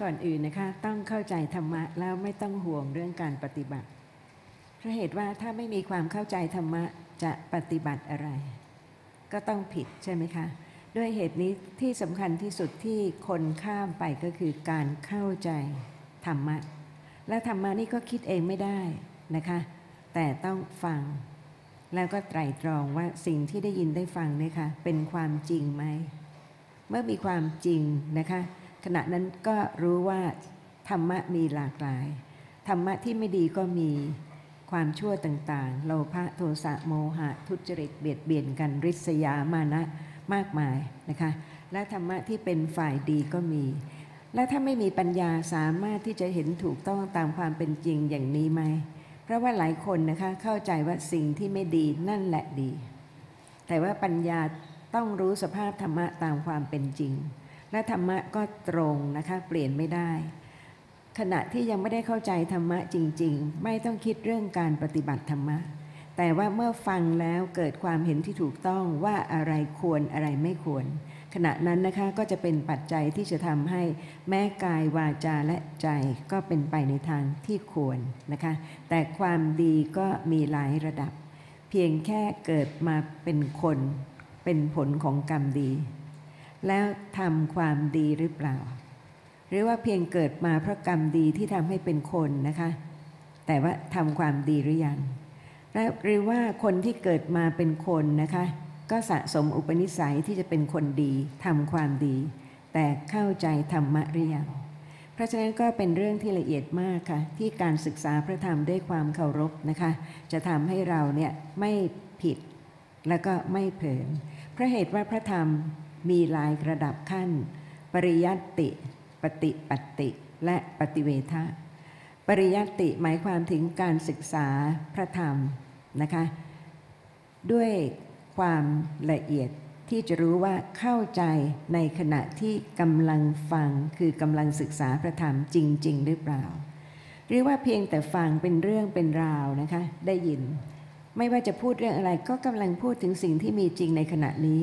ก่อนอื่นนะคะต้องเข้าใจธรรมะแล้วไม่ต้องห่วงเรื่องการปฏิบัติเพราะเหตุว่าถ้าไม่มีความเข้าใจธรรมะจะปฏิบัติอะไร ก็ต้องผิดใช่ไหมคะ ด้วยเหตุนี้ที่สำคัญที่สุดที่คนข้ามไปก็คือการเข้าใจธรรมะ และธรรมะนี่ก็คิดเองไม่ได้นะคะ แต่ต้องฟัง แล้วก็ไตรตรองว่าสิ่งที่ได้ยินได้ฟังเนี่ยค่ะเป็นความจริงไหม เมื่อมีความจริงนะคะ ขณะนั้นก็รู้ว่าธรรมะมีหลากหลาย ธรรมะที่ไม่ดีก็มีความชั่วต่างๆ โลภะโทสะโมหะ ทุจริตเบียดเบียนกันริษยามานะมากมายนะคะ และธรรมะที่เป็นฝ่ายดีก็มี และถ้าไม่มีปัญญาสามารถที่จะเห็นถูกต้องตามความเป็นจริงอย่างนี้ไหม เพราะว่าหลายคนนะคะเข้าใจว่าสิ่งที่ไม่ดีนั่นแหละดี แต่ว่าปัญญาต้องรู้สภาพธรรมะตามความเป็นจริง และธรรมะก็ตรงนะคะเปลี่ยนไม่ได้ ขณะที่ยังไม่ได้เข้าใจธรรมะจริง ๆ ไม่ต้องคิดเรื่องการปฏิบัติธรรมะ แต่ว่าเมื่อฟังแล้วเกิดความเห็นที่ถูกต้องว่าอะไรควรอะไรไม่ควร ขณะนั้นนะคะก็จะเป็นปัจจัยที่จะทำให้แม้กายวาจาและใจก็เป็นไปในทางที่ควรนะคะ แต่ความดีก็มีหลายระดับ เพียงแค่เกิดมาเป็นคนเป็นผลของกรรมดี แล้วทำความดีหรือเปล่า หรือว่าเพียงเกิดมาเพราะกรรมดีที่ทำให้เป็นคนนะคะ แต่ว่าทำความดีหรือยังและหรือว่าคนที่เกิดมาเป็นคนนะคะ ก็สะสมอุปนิสัยที่จะเป็นคนดีทำความดี แต่เข้าใจธรรมะหรือยังเพราะฉะนั้นก็เป็นเรื่องที่ละเอียดมากค่ะ ที่การศึกษาพระธรรมด้วยความเคารพนะคะ จะทำให้เราเนี่ยไม่ผิดแล้วก็ไม่เผลอเพราะเหตุว่าพระธรรม มีลายระดับขั้น ปริยัติ ปฏิปตติและปฏิเวทะปริยัติหมายความถึงการศึกษาพระธรรมนะคะด้วยความละเอียดที่จะรู้ว่าเข้าใจในขณะที่กำลังฟังคือกำลังศึกษาพระธรรมจริง ๆ หรือเปล่าหรือว่าเพียงแต่ฟังเป็นเรื่องเป็นราวนะคะได้ยิน ไม่ว่าจะพูดเรื่องอะไรก็กำลังพูดถึงสิ่งที่มีจริงในขณะนี้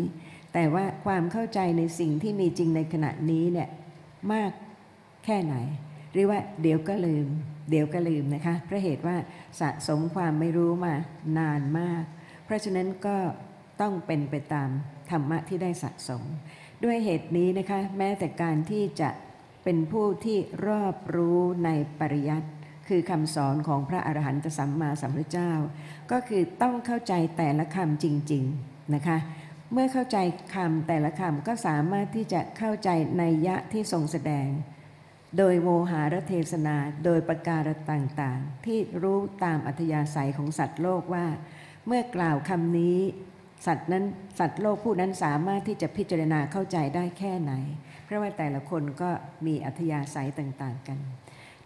แต่ว่าความเข้าใจในสิ่งที่มีจริงในขณะนี้เนี่ยมากแค่ไหน หรือว่าเดี๋ยวก็ลืม เดี๋ยวก็ลืมนะคะเพราะเหตุว่าสะสมความไม่รู้มานานมาก เพราะฉะนั้นก็ต้องเป็นไปตามธรรมะที่ได้สะสม ด้วยเหตุนี้นะคะแม้แต่การที่จะเป็นผู้ที่รอบรู้ในปริยัติคือคำสอนของพระอรหันตสัมมาสัมพุทธเจ้า ก็คือต้องเข้าใจแต่ละคำจริง ๆ นะคะ เมื่อเข้าใจคำแต่ละคำก็สามารถที่จะเข้าใจในยะที่ทรงแสดง โดยโมหารเทศนาโดยประการต่างๆ ที่รู้ตามอัธยาศัยของสัตว์โลกว่า เมื่อกล่าวคำนี้ สัตว์นั้นสัตว์โลกผู้นั้นสามารถที่จะพิจารณาเข้าใจได้แค่ไหน เพราะว่าแต่ละคนก็มีอัธยาศัยต่างๆ กัน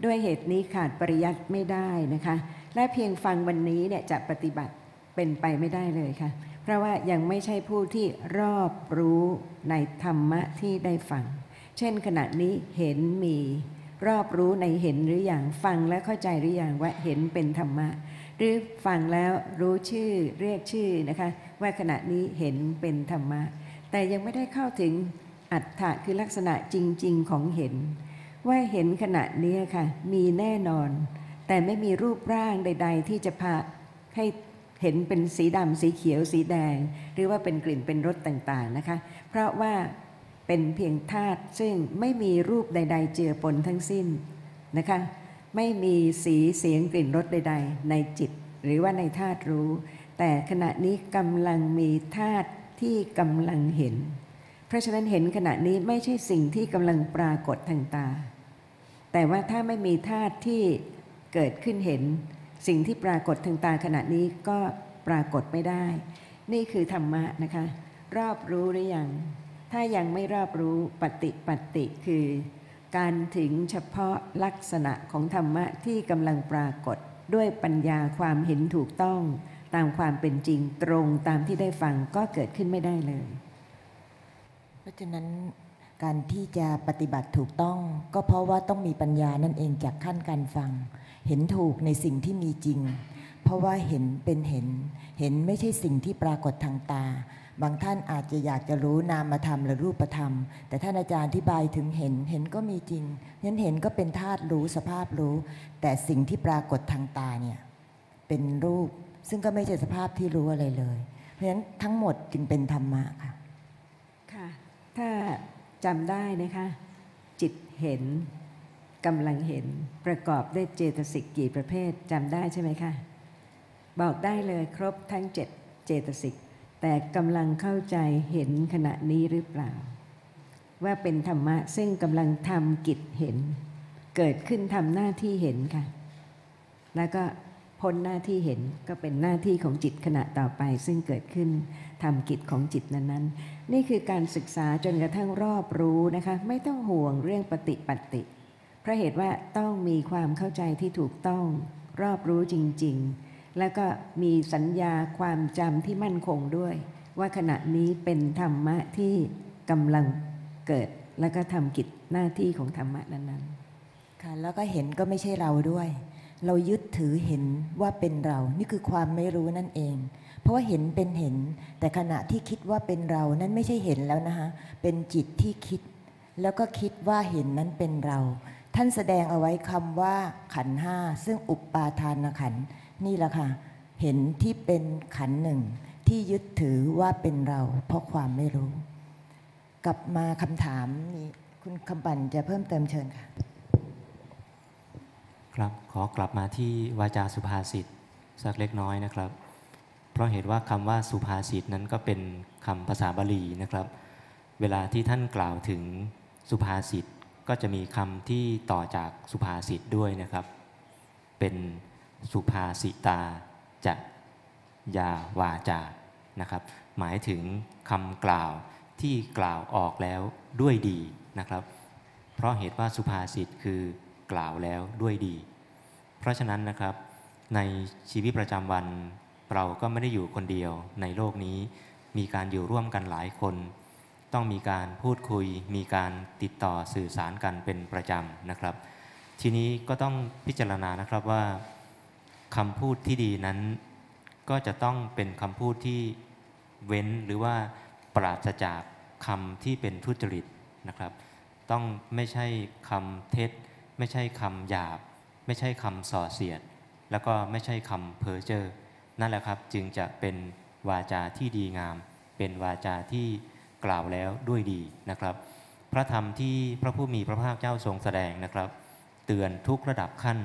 ด้วยเหตุนี้ขาดปริยัติไม่ได้นะคะ และเพียงฟังวันนี้เนี่ยจะปฏิบัติเป็นไปไม่ได้เลยค่ะ ราะว่ายังไม่ใช่ผู้ที่รอบรู้ในธรรมะที่ได้ฟัง เช่นขณะนี้เห็นมีรอบรู้ในเห็นหรืออย่างฟังและเข้าใจหรืออย่างว่าเห็นเป็นธรรมะ หรือฟังแล้วรู้ชื่อเรียกชื่อนะคะว่าขณะนี้เห็นเป็นธรรมะ แต่ยังไม่ได้เข้าถึงอัตถะคือลักษณะจริง ๆ ของเห็น ว่าเห็นขณะนี้ค่ะมีแน่นอน แต่ไม่มีรูปร่างใด ๆ ที่จะพาให้ เห็นเป็นสีดำสีเขียวสีแดง หรือว่าเป็นกลิ่นเป็นรสต่างๆนะคะ เพราะว่าเป็นเพียงธาตุซึ่งไม่มีรูปใด ๆ เจือปนทั้งสิ้นนะคะ ไม่มีสีเสียงกลิ่นรสใด ๆ ในจิต หรือว่าในธาตุรู้ แต่ขณะนี้กำลังมีธาตุที่กำลังเห็น เพราะฉะนั้นเห็นขณะนี้ไม่ใช่สิ่งที่กำลังปรากฏทางตา แต่ว่าถ้าไม่มีธาตุที่เกิดขึ้นเห็น สิ่งที่ปรากฏทางตาขณะนี้ก็ปรากฏไม่ได้ นี่คือธรรมะนะคะ รอบรู้หรือยัง ถ้ายังไม่รอบรู้ปฏิปัตติคือ การถึงเฉพาะลักษณะของธรรมะที่กำลังปรากฏด้วยปัญญาความเห็นถูกต้องตามความเป็นจริงตรงตามที่ได้ฟังก็เกิดขึ้นไม่ได้เลย เพราะฉะนั้นการที่จะปฏิบัติถูกต้อง ก็เพราะว่าต้องมีปัญญานั่นเองจากขั้นการฟัง เห็นถูกในสิ่งที่มีจริง เพราะว่าเห็นเป็นเห็น เห็นไม่ใช่สิ่งที่ปรากฏทางตา บางท่านอาจจะอยากจะรู้นามธรรมหรือรูปธรรม แต่ท่านอาจารย์อธิบายถึงเห็น เห็นก็มีจริงนั้นเห็นก็เป็นธาตุรู้สภาพรู้ แต่สิ่งที่ปรากฏทางตาเนี่ยเป็นรูป ซึ่งก็ไม่ใช่สภาพที่รู้อะไรเลย เพราะฉะนั้นทั้งหมดจึงเป็นธรรมะค่ะค่ะ ถ้าจำได้นะคะ จิตเห็น กำลังเห็นประกอบด้วยเจตสิกกี่ประเภทจำได้ใช่ไหมคะ บอกได้เลยครบทั้งเจ็ดเจตสิกแต่กำลังเข้าใจเห็นขณะนี้หรือเปล่า ว่าเป็นธรรมะซึ่งกำลังทำกิจเห็น เกิดขึ้นทำหน้าที่เห็นค่ะ แล้วก็พ้นหน้าที่เห็นก็เป็นหน้าที่ของจิตขณะต่อไป ซึ่งเกิดขึ้นทำกิจของจิตนั้นๆ นี่คือการศึกษาจนกระทั่งรอบรู้นะคะ ไม่ต้องห่วงเรื่องปฏิปัติ ราะเหตุว่าต้องมีความเข้าใจที่ถูกต้อง รอบรู้จริง ๆ แล้วก็มีสัญญาความจำที่มั่นคงด้วย ว่าขณะนี้เป็นธรรมะที่กำลังเกิด แล้วก็ทำกิจหน้าที่ของธรรมะนั้นๆค่ะแล้วก็เห็นก็ไม่ใช่เราด้วย เรายึดถือเห็นว่าเป็นเรา นี่คือความไม่รู้นั่นเอง เพราะว่าเห็นเป็นเห็น แต่ขณะที่คิดว่าเป็นเรานั้นไม่ใช่เห็นแล้วนะคะเป็นจิตที่คิด แล้วก็คิดว่าเห็นนั้นเป็นเรา ท่านแสดงเอาไว้คำว่าขันห้าซึ่งอุปปาทานขันนี่แหละค่ะ เห็นที่เป็นขันหนึ่ง ที่ยึดถือว่าเป็นเราเพราะความไม่รู้ กลับมาคำถามนี้คุณคำปันจะเพิ่มเติมเชิญค่ะ ครับขอกลับมาที่วาจาสุภาษิตสักเล็กน้อยนะครับ เพราะเหตุว่าคำว่าสุภาษิตนั้นก็เป็นคำภาษาบาลีนะครับ เวลาที่ท่านกล่าวถึงสุภาษิต ก็จะมีคำที่ต่อจากสุภาษิตด้วยนะครับ เป็นสุภาษิตาจะยาวาจานะครับ หมายถึงคำกล่าวที่กล่าวออกแล้วด้วยดีนะครับ เพราะเหตุว่าสุภาษิตคือกล่าวแล้วด้วยดี เพราะฉะนั้นนะครับในชีวิตประจำวันเราก็ไม่ได้อยู่คนเดียวในโลกนี้ มีการอยู่ร่วมกันหลายคน ต้องมีการพูดคุย มีการติดต่อสื่อสารกันเป็นประจำนะครับ ทีนี้ก็ต้องพิจารณานะครับว่าคำพูดที่ดีนั้น ก็จะต้องเป็นคำพูดที่เว้นหรือว่าปราศจากคำที่เป็นทุจริตนะครับ ต้องไม่ใช่คำเท็จ ไม่ใช่คำหยาบ ไม่ใช่คำส่อเสียด แล้วก็ไม่ใช่คำเพ้อเจ้อนั่นแหละครับจึงจะเป็นวาจาที่ดีงาม เป็นวาจาที่ กล่าวแล้วด้วยดีนะครับ พระธรรมที่พระผู้มีพระภาคเจ้าทรงแสดงนะครับ เตือนทุกระดับขั้น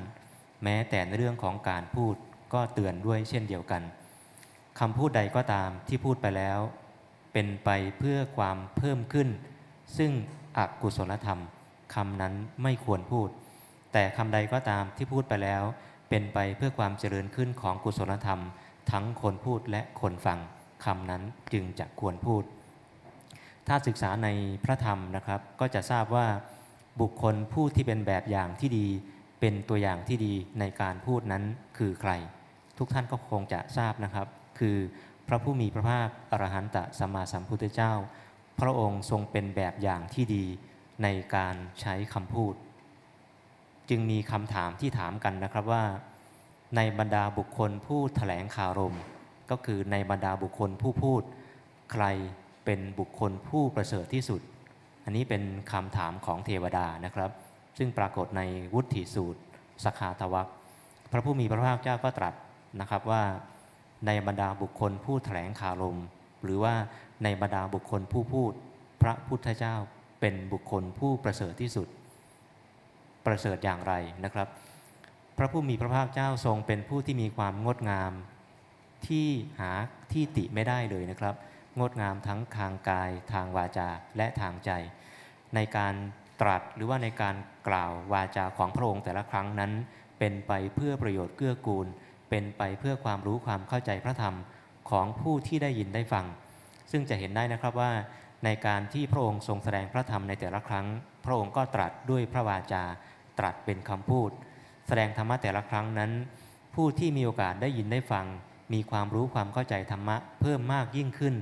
แม้แต่ในเรื่องของการพูดก็เตือนด้วยเช่นเดียวกันคำพูดใดก็ตามที่พูดไปแล้ว เป็นไปเพื่อความเพิ่มขึ้น ซึ่งอกุศลธรรมคำนั้นไม่ควรพูด แต่คำใดก็ตามที่พูดไปแล้ว เป็นไปเพื่อความเจริญขึ้นของกุศลธรรม ทั้งคนพูดและคนฟังคำนั้นจึงจะควรพูด ถ้าศึกษาในพระธรรมนะครับ ก็จะทราบว่าบุคคลผู้ที่เป็นแบบอย่างที่ดี เป็นตัวอย่างที่ดีในการพูดนั้นคือใคร ทุกท่านก็คงจะทราบนะครับ คือพระผู้มีพระภาคอรหันตสัมมาสัมพุทธเจ้า พระองค์ทรงเป็นแบบอย่างที่ดีในการใช้คำพูด จึงมีคำถามที่ถามกันนะครับว่า ในบรรดาบุคคลผู้ถแถลงข่าวรม ก็คือในบรรดาบุคคลผู้พูด ใคร เป็นบุคคลผู้ประเสริฐที่สุด อันนี้เป็นคำถามของเทวดานะครับ ซึ่งปรากฏในวุฒิสูตรสคาตวักพระผู้มีพระภาคเจ้าก็ตรัสนะครับว่าในบรรดาบุคคลผู้ถแถลงข่าวลมหรือว่าในบรรดาบุคคลผู้พูด พระพุทธเจ้าเป็นบุคคลผู้ประเสริฐที่สุด ประเสริฐอย่างไรนะครับ พระผู้มีพระภาคเจ้าทรงเป็นผู้ที่มีความงดงามที่หาที่ติไม่ได้เลยนะครับ งดงามทั้งทางกายทางวาจาและทางใจ ในการตรัสหรือว่าในการกล่าววาจาของพระองค์แต่ละครั้งนั้น เป็นไปเพื่อประโยชน์เกื้อกูล เป็นไปเพื่อความรู้ความเข้าใจพระธรรมของผู้ที่ได้ยินได้ฟัง ซึ่งจะเห็นได้นะครับว่า ในการที่พระองค์ทรงแสดงพระธรรมในแต่ละครั้ง พระองค์ก็ตรัสด้วยพระวาจาตรัสเป็นคำพูด แสดงธรรมะแต่ละครั้งนั้น ผู้ที่มีโอกาสได้ยินได้ฟัง มีความรู้ความเข้าใจธรรมะ เพิ่มมากยิ่งขึ้น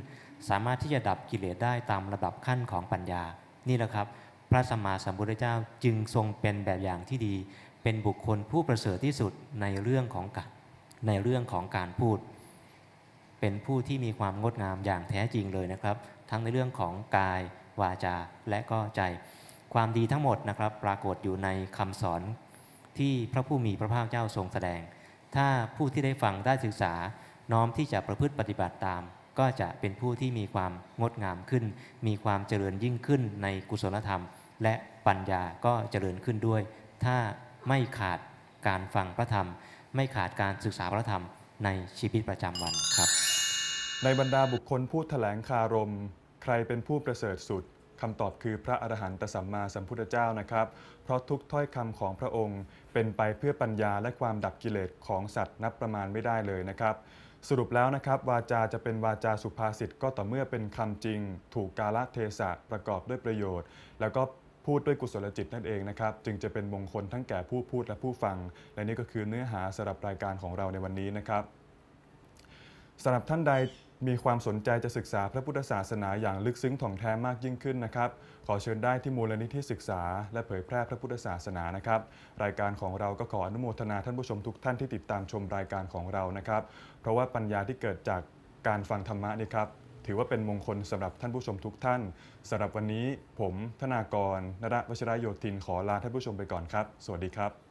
สามารถที่จะดับกิเลสได้ตามระดับขั้นของปัญญา นี่แหละครับ พระสัมมาสัมพุทธเจ้าจึงทรงเป็นแบบอย่างที่ดี เป็นบุคคลผู้ประเสริฐที่สุดในเรื่องของการในเรื่องของการพูด เป็นผู้ที่มีความงดงามอย่างแท้จริงเลยนะครับ ทั้งในเรื่องของกายวาจาและก็ใจ ความดีทั้งหมดนะครับ ปรากฏอยู่ในคำสอนที่พระผู้มีพระภาคเจ้าทรงแสดง ถ้าผู้ที่ได้ฟังได้ศึกษา น้อมที่จะประพฤติปฏิบัติตาม ก็จะเป็นผู้ที่มีความงดงามขึ้น มีความเจริญยิ่งขึ้นในกุศลธรรม และปัญญาก็เจริญขึ้นด้วย ถ้าไม่ขาดการฟังพระธรรม ไม่ขาดการศึกษาพระธรรมในชีวิตประจำวันครับ ในบรรดาบุคคลผู้แถลงคารม ใครเป็นผู้ประเสริฐสุดคำตอบคือพระอรหันตสัมมาสัมพุทธเจ้านะครับ เพราะทุกถ้อยคำของพระองค์ เป็นไปเพื่อปัญญาและความดับกิเลสของสัตว์นับประมาณไม่ได้เลยนะครับ สรุปแล้วนะครับ วาจาจะเป็นวาจาสุภาษิตก็ต่อเมื่อเป็นคำจริง ถูกกาลเทศะประกอบด้วยประโยชน์ แล้วก็พูดด้วยกุศลจิตนั่นเองนะครับ จึงจะเป็นมงคลทั้งแก่ผู้พูดและผู้ฟัง และนี่ก็คือเนื้อหาสำหรับรายการของเราในวันนี้นะครับสำหรับท่านใด มีความสนใจจะศึกษาพระพุทธศาสนาอย่างลึกซึ้งถ่องแท้มากยิ่งขึ้นนะครับ ขอเชิญได้ที่มูลนิธิศึกษา และเผยแพร่พระพุทธศาสนานะครับ รายการของเราก็ขออนุโมทนาท่านผู้ชมทุกท่านที่ติดตามชมรายการของเรานะครับ เพราะว่าปัญญาที่เกิดจากการฟังธรรมะนี่ครับถือว่าเป็นมงคลสำหรับท่านผู้ชมทุกท่านสำหรับวันนี้ผมธนากรนรวชรโยธินขอลาท่านผู้ชมไปก่อนครับ สวัสดีครับ